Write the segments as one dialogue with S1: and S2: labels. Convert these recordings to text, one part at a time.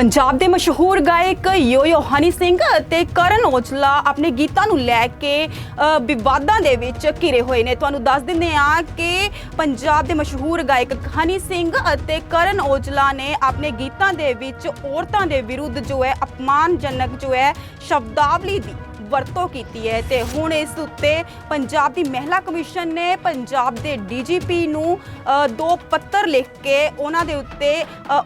S1: ਪੰਜਾਬ ਦੇ ਮਸ਼ਹੂਰ ਗਾਇਕ ਯੋਯੋ ਹਨੀ ਸਿੰਘ ਅਤੇ ਕਰਨ ਔਜਲਾ ਆਪਣੇ ਗੀਤਾਂ ਨੂੰ ਲੈ ਕੇ ਵਿਵਾਦਾਂ ਦੇ ਵਿੱਚ ਘਿਰੇ ਹੋਏ ਨੇ। ਤੁਹਾਨੂੰ ਦੱਸ ਦਿੰਦੇ ਆ ਕਿ ਪੰਜਾਬ ਦੇ ਮਸ਼ਹੂਰ ਗਾਇਕ ਹਨੀ ਸਿੰਘ ਅਤੇ ਕਰਨ ਔਜਲਾ ਨੇ ਆਪਣੇ ਗੀਤਾਂ ਦੇ ਵਿੱਚ ਔਰਤਾਂ ਦੇ ਵਿਰੁੱਧ ਜੋ ਹੈ, ਅਪਮਾਨਜਨਕ ਜੋ ਹੈ, ਸ਼ਬਦਾਵਲੀ ਦੀ ਵਰਤੋਂ ਕੀਤੀ ਹੈ ਤੇ ਹੁਣ ਇਸ ਉੱਤੇ ਪੰਜਾਬ ਦੀ ਮਹਿਲਾ ਕਮਿਸ਼ਨ ਨੇ ਪੰਜਾਬ ਦੇ ਡੀਜੀਪੀ ਨੂੰ ਦੋ ਪੱਤਰ ਲਿਖ ਕੇ ਉਹਨਾਂ ਦੇ ਉੱਤੇ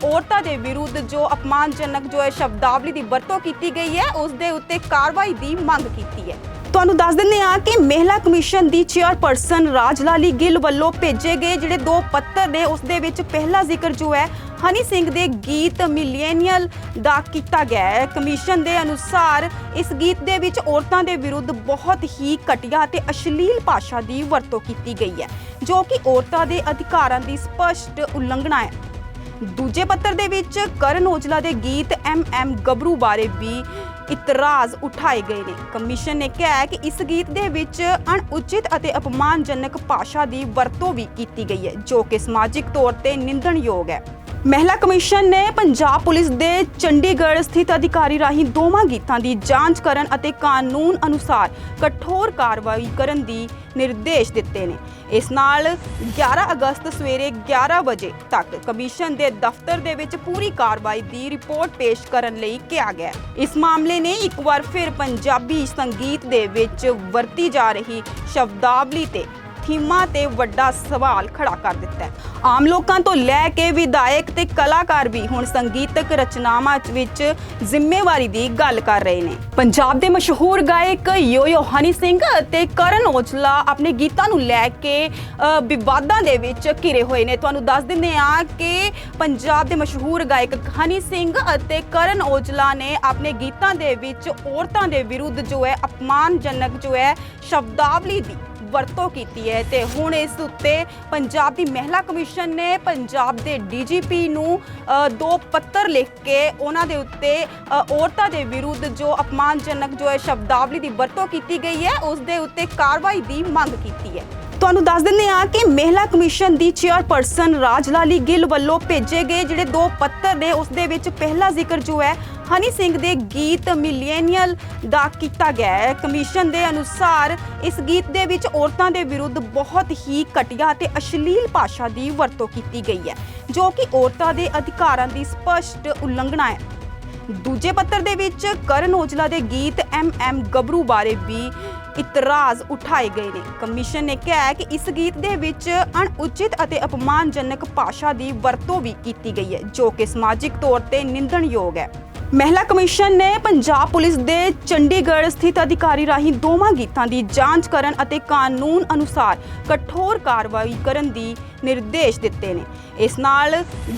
S1: ਔਰਤਾਂ ਦੇ ਵਿਰੁੱਧ ਜੋ ਅਪਮਾਨਜਨਕ ਜੋ ਹੈ ਸ਼ਬਦਾਵਲੀ ਦੀ ਵਰਤੋਂ ਕੀਤੀ ਗਈ ਹੈ, ਉਸ ਦੇ ਉੱਤੇ ਕਾਰਵਾਈ ਦੀ ਮੰਗ ਕੀਤੀ ਹੈ। ਤੁਹਾਨੂੰ ਦੱਸ ਦਿੰਦੇ ਹਾਂ ਕਿ ਮਹਿਲਾ ਕਮਿਸ਼ਨ ਦੀ ਚੇਅਰਪਰਸਨ ਰਾਜਲਾਲੀ ਗਿੱਲ ਵੱਲੋਂ ਭੇਜੇ ਗਏ ਜਿਹੜੇ ਦੋ ਪੱਤਰ ਨੇ, ਉਸ ਦੇ ਵਿੱਚ ਪਹਿਲਾ ਜ਼ਿਕਰ ਜੋ ਹੈ, ਹਨੀ ਸਿੰਘ ਦੇ ਗੀਤ ਮਿਲੇਨੀਅਲ ਦਾ ਕੀਤਾ ਗਿਆ ਹੈ। ਕਮਿਸ਼ਨ ਦੇ ਅਨੁਸਾਰ ਇਸ ਗੀਤ ਦੇ ਵਿੱਚ ਔਰਤਾਂ ਦੇ ਵਿਰੁੱਧ ਬਹੁਤ ਹੀ ਘਟੀਆ ਤੇ ਅਸ਼ਲੀਲ ਭਾਸ਼ਾ ਦੀ ਵਰਤੋਂ ਕੀਤੀ ਗਈ ਹੈ, ਜੋ ਕਿ ਔਰਤਾਂ ਦੇ ਅਧਿਕਾਰਾਂ ਦੀ ਸਪਸ਼ਟ ਉਲੰਘਣਾ ਹੈ। ਦੂਜੇ ਪੱਤਰ ਦੇ ਵਿੱਚ ਕਰਨ ਔਜਲਾ ਦੇ ਗੀਤ ਐਮ ਐਮ ਗੱਭਰੂ ਬਾਰੇ ਵੀ ਇਤਰਾਜ਼ ਉਠਾਏ ਗਏ ਨੇ। ਕਮਿਸ਼ਨ ਨੇ ਕਿਹਾ ਕਿ ਇਸ ਗੀਤ ਦੇ ਵਿੱਚ ਅਣਉਚਿਤ ਅਤੇ ਅਪਮਾਨਜਨਕ ਭਾਸ਼ਾ ਦੀ ਵਰਤੋਂ ਵੀ ਕੀਤੀ ਗਈ ਹੈ, ਜੋ ਕਿ ਸਮਾਜਿਕ ਤੌਰ ਤੇ ਨਿੰਦਣਯੋਗ ਹੈ। ਮਹਿਲਾ ਕਮਿਸ਼ਨ ਨੇ ਪੰਜਾਬ ਪੁਲਿਸ ਦੇ ਚੰਡੀਗੜ੍ਹ ਸਥਿਤ ਅਧਿਕਾਰੀ ਰਾਹੀਂ ਦੋਵਾਂ ਗੀਤਾਂ ਦੀ ਜਾਂਚ ਕਰਨ ਅਤੇ ਕਾਨੂੰਨ ਅਨੁਸਾਰ ਕਠੋਰ ਕਾਰਵਾਈ ਕਰਨ ਦੀ ਨਿਰਦੇਸ਼ ਦਿੱਤੇ ਨੇ। ਇਸ ਨਾਲ 11 ਅਗਸਤ ਸਵੇਰੇ 11 ਵਜੇ ਤੱਕ ਕਮਿਸ਼ਨ ਦੇ ਦਫ਼ਤਰ ਦੇ ਵਿੱਚ ਪੂਰੀ ਕਾਰਵਾਈ ਦੀ ਰਿਪੋਰਟ ਪੇਸ਼ ਕਰਨ ਲਈ ਕਿਹਾ ਗਿਆ ਇਸ ਮਾਮਲੇ ਨੇ ਇੱਕ ਵਾਰ ਫਿਰ ਪੰਜਾਬੀ ਸੰਗੀਤ ਦੇ ਵਿੱਚ ਵਰਤੀ ਜਾ ਰਹੀ ਸ਼ਬਦਾਵਲੀ ਤੇ ਥੀਮਾਂ ਤੇ ਵੱਡਾ ਸਵਾਲ ਖੜਾ ਕਰ ਦਿੱਤਾ ਹੈ। ਆਮ ਲੋਕਾਂ ਤੋਂ ਲੈ ਕੇ ਵਿਧਾਇਕ ਤੇ ਕਲਾਕਾਰ ਵੀ ਹੁਣ ਸੰਗੀਤਕ ਰਚਨਾਵਾਂ ਵਿੱਚ ਜ਼ਿੰਮੇਵਾਰੀ ਦੀ ਗੱਲ ਕਰ ਰਹੇ ਨੇ। ਪੰਜਾਬ ਦੇ ਮਸ਼ਹੂਰ ਗਾਇਕ ਯੋਯੋ ਹਨੀ ਸਿੰਘ ਅਤੇ ਕਰਨ ਔਜਲਾ ਆਪਣੇ ਗੀਤਾਂ ਨੂੰ ਲੈ ਕੇ ਵਿਵਾਦਾਂ ਦੇ ਵਿੱਚ ਘਿਰੇ ਹੋਏ ਨੇ। ਤੁਹਾਨੂੰ ਦੱਸ ਦਿੰਦੇ ਆ ਕਿ ਪੰਜਾਬ ਦੇ ਮਸ਼ਹੂਰ ਗਾਇਕ ਹਨੀ ਸਿੰਘ ਅਤੇ ਕਰਨ ਔਜਲਾ ਨੇ ਆਪਣੇ ਗੀਤਾਂ ਦੇ ਵਿੱਚ ਔਰਤਾਂ ਦੇ ਵਿਰੁੱਧ ਜੋ ਹੈ ਅਪਮਾਨਜਨਕ ਜੋ ਹੈ ਸ਼ਬਦਾਵਲੀ ਦੀ ਵਰਤੋਂ ਕੀਤੀ ਹੈ ਤੇ ਹੁਣ ਇਸ ਉੱਤੇ ਪੰਜਾਬ ਦੀ ਮਹਿਲਾ ਕਮਿਸ਼ਨ ਨੇ ਪੰਜਾਬ ਦੇ ਡੀਜੀਪੀ ਨੂੰ ਦੋ ਪੱਤਰ ਲਿਖ ਕੇ ਉਹਨਾਂ ਦੇ ਉੱਤੇ ਔਰਤਾਂ ਦੇ ਵਿਰੁੱਧ ਜੋ ਅਪਮਾਨਜਨਕ ਜੋ ਹੈ ਸ਼ਬਦਾਵਲੀ ਦੀ ਵਰਤੋਂ ਕੀਤੀ ਗਈ ਹੈ, ਉਸ ਦੇ ਉੱਤੇ ਕਾਰਵਾਈ ਦੀ ਮੰਗ ਕੀਤੀ ਹੈ। ਤੁਹਾਨੂੰ ਦੱਸ ਦਿੰਦੇ ਹਾਂ ਕਿ ਮਹਿਲਾ ਕਮਿਸ਼ਨ ਦੀ ਚੇਅਰਪਰਸਨ ਰਾਜਲਾਲੀ ਗਿੱਲ ਵੱਲੋਂ ਭੇਜੇ ਗਏ ਜਿਹੜੇ ਦੋ ਪੱਤਰ ਨੇ, ਉਸ ਦੇ ਵਿੱਚ ਪਹਿਲਾ ਜ਼ਿਕਰ ਜੋ ਹੈ, ਹਨੀ ਸਿੰਘ ਦੇ ਗੀਤ ਮਿਲੇਨੀਅਲ ਦਾ ਕੀਤਾ ਗਿਆ ਹੈ। ਕਮਿਸ਼ਨ ਦੇ ਅਨੁਸਾਰ ਇਸ ਗੀਤ ਦੇ ਵਿੱਚ ਔਰਤਾਂ ਦੇ ਵਿਰੁੱਧ ਬਹੁਤ ਹੀ ਘਟੀਆ ਅਤੇ ਅਸ਼ਲੀਲ ਭਾਸ਼ਾ ਦੀ ਵਰਤੋਂ ਕੀਤੀ ਗਈ ਹੈ, ਜੋ ਕਿ ਔਰਤਾਂ ਦੇ ਅਧਿਕਾਰਾਂ ਦੀ ਸਪਸ਼ਟ ਉਲੰਘਣਾ ਹੈ। ਦੂਜੇ ਪੱਤਰ ਦੇ ਵਿੱਚ ਕਰਨ ਔਜਲਾ ਦੇ ਗੀਤ ਐਮ ਐਮ ਗੱਭਰੂ ਬਾਰੇ ਵੀ ਇਤਰਾਜ਼ ਉਠਾਏ ਗਏ ਨੇ। ਕਮਿਸ਼ਨ ਨੇ ਕਿਹਾ ਕਿ ਇਸ ਗੀਤ ਦੇ ਵਿੱਚ ਅਣਉਚਿਤ ਅਤੇ ਅਪਮਾਨਜਨਕ ਭਾਸ਼ਾ ਦੀ ਵਰਤੋਂ ਵੀ ਕੀਤੀ ਗਈ ਹੈ, ਜੋ ਕਿ ਸਮਾਜਿਕ ਤੌਰ ਤੇ ਨਿੰਦਣਯੋਗ ਹੈ। ਮਹਿਲਾ ਕਮਿਸ਼ਨ ਨੇ ਪੰਜਾਬ ਪੁਲਿਸ ਦੇ ਚੰਡੀਗੜ੍ਹ ਸਥਿਤ ਅਧਿਕਾਰੀ ਰਾਹੀਂ ਦੋਵਾਂ ਗੀਤਾਂ ਦੀ ਜਾਂਚ ਕਰਨ ਅਤੇ ਕਾਨੂੰਨ ਅਨੁਸਾਰ ਕਠੋਰ ਕਾਰਵਾਈ ਕਰਨ ਦੀ ਨਿਰਦੇਸ਼ ਦਿੱਤੇ ਨੇ। ਇਸ ਨਾਲ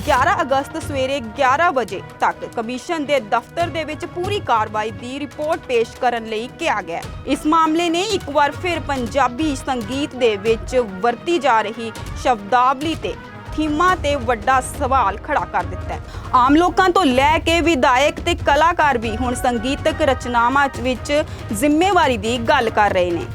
S1: 11 ਅਗਸਤ ਸਵੇਰੇ 11 ਵਜੇ ਤੱਕ ਕਮਿਸ਼ਨ ਦੇ ਦਫ਼ਤਰ ਦੇ ਵਿੱਚ ਪੂਰੀ ਕਾਰਵਾਈ ਦੀ ਰਿਪੋਰਟ ਪੇਸ਼ ਕਰਨ ਲਈ ਕਿਹਾ ਗਿਆ ਇਸ ਮਾਮਲੇ ਨੇ ਇੱਕ ਵਾਰ ਫਿਰ ਪੰਜਾਬੀ ਸੰਗੀਤ ਦੇ ਵਿੱਚ ਵਰਤੀ ਜਾ ਰਹੀ ਸ਼ਬਦਾਵਲੀ ਤੇ ਥੀਮਾਂ ਤੇ ਵੱਡਾ ਸਵਾਲ ਖੜਾ ਕਰ ਦਿੱਤਾ ਹੈ। ਆਮ ਲੋਕਾਂ ਤੋਂ ਲੈ ਕੇ ਵਿਧਾਇਕ ਤੇ ਕਲਾਕਾਰ ਵੀ ਹੁਣ ਸੰਗੀਤਕ ਰਚਨਾਵਾਂ ਵਿੱਚ ਜ਼ਿੰਮੇਵਾਰੀ ਦੀ ਗੱਲ ਕਰ ਰਹੇ ਨੇ।